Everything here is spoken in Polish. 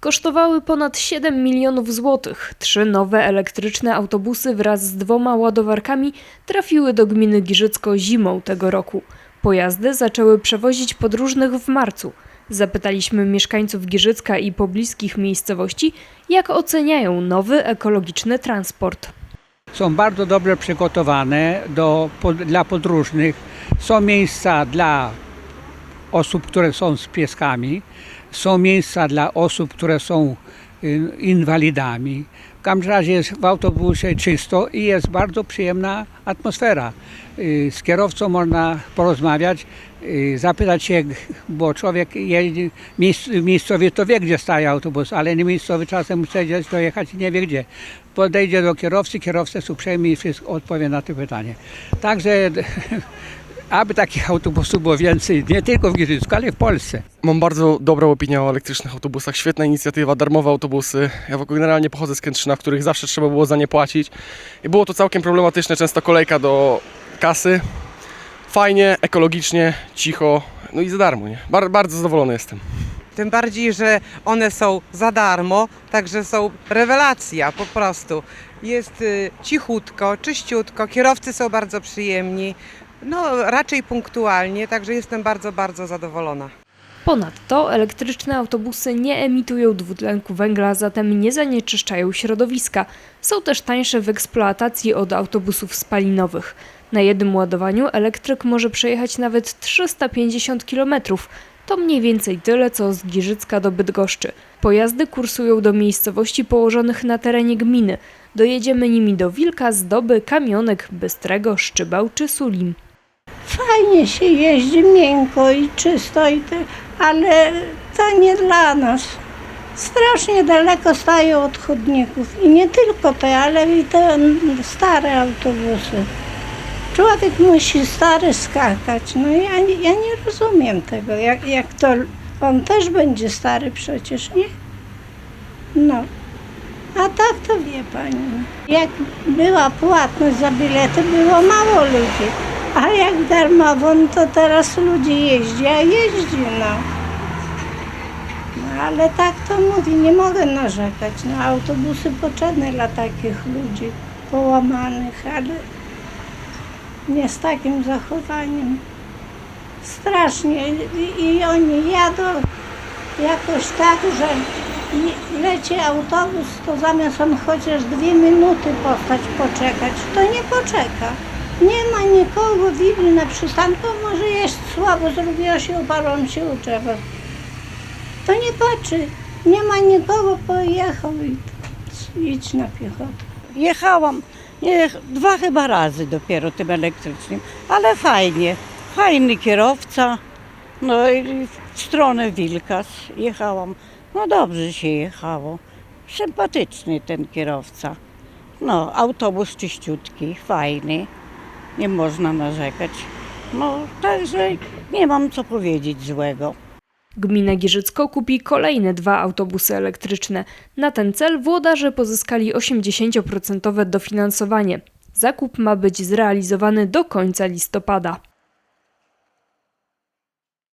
Kosztowały ponad 7 milionów złotych. Trzy nowe elektryczne autobusy wraz z dwoma ładowarkami trafiły do gminy Giżycko zimą tego roku. Pojazdy zaczęły przewozić podróżnych w marcu. Zapytaliśmy mieszkańców Giżycka i pobliskich miejscowości, jak oceniają nowy ekologiczny transport. są bardzo dobrze przygotowane do, dla podróżnych. Są miejsca dla osób, które są z pieskami, są miejsca dla osób, które są y, inwalidami. W każdym razie jest w autobusie czysto i jest bardzo przyjemna atmosfera. Y, Z kierowcą można porozmawiać, y, zapytać się, bo człowiek jeździ, miejsc- miejscowy to wie, gdzie staje autobus, ale nie miejscowy czasem chce gdzieś dojechać i nie wie gdzie. Podejdzie do kierowcy, kierowca jest uprzejmy i wszystko odpowie na to pytanie. Także aby takich autobusów było więcej, nie tylko w Giżycku, ale i w Polsce. Mam bardzo dobrą opinię o elektrycznych autobusach. Świetna inicjatywa, darmowe autobusy. Ja w ogóle generalnie pochodzę z Kętrzyna, w których zawsze trzeba było za nie płacić. I było to całkiem problematyczne, często kolejka do kasy. Fajnie, ekologicznie, cicho, no i za darmo. Nie? Bar- bardzo zadowolony jestem. Tym bardziej, że one są za darmo, także są rewelacja po prostu. Jest y, cichutko, czyściutko, kierowcy są bardzo przyjemni, no raczej punktualnie, także jestem bardzo, bardzo zadowolona. Ponadto elektryczne autobusy nie emitują dwutlenku węgla, zatem nie zanieczyszczają środowiska. Są też tańsze w eksploatacji od autobusów spalinowych. Na jednym ładowaniu elektryk może przejechać nawet 350 km. To mniej więcej tyle, co z Giżycka do Bydgoszczy. Pojazdy kursują do miejscowości położonych na terenie gminy. Dojedziemy nimi do Wilka, Zdoby, Kamionek, Bystrego, Szczybeł czy Sulim. Fajnie się jeździ, miękko i czysto, i te, ale to nie dla nas. Strasznie daleko stają od chodników. I nie tylko te, ale i te stare autobusy. Człowiek musi stary skakać. No ja, ja nie rozumiem tego. Jak, jak to on też będzie stary przecież, nie? No. A tak to wie pani. Jak była płatność za bilety, było mało ludzi. A jak darmowo, no to teraz ludzie jeździ, a jeździ, no. no. Ale tak to mówi, nie mogę narzekać. No, autobusy potrzebne dla takich ludzi połamanych, ale nie z takim zachowaniem. Strasznie. I, i oni jadą jakoś tak, że leci autobus, to zamiast on chociaż dwie minuty postać, poczekać, to nie poczeka. Nie ma nikogo, widzi na przystanku, może jest słabo, zrobiło się, uparłam się u. To nie patrzy, nie ma nikogo, pojechał i idź na piechotę. Jechałam dwa chyba razy dopiero tym elektrycznym, ale fajnie. Fajny kierowca. No i w stronę Wilkas jechałam. No dobrze się jechało. Sympatyczny ten kierowca. No, autobus czyściutki, fajny. Nie można narzekać. No, także nie mam co powiedzieć złego. Gmina Giżycko kupi kolejne dwa autobusy elektryczne. Na ten cel włodarze pozyskali 80% dofinansowanie. Zakup ma być zrealizowany do końca listopada.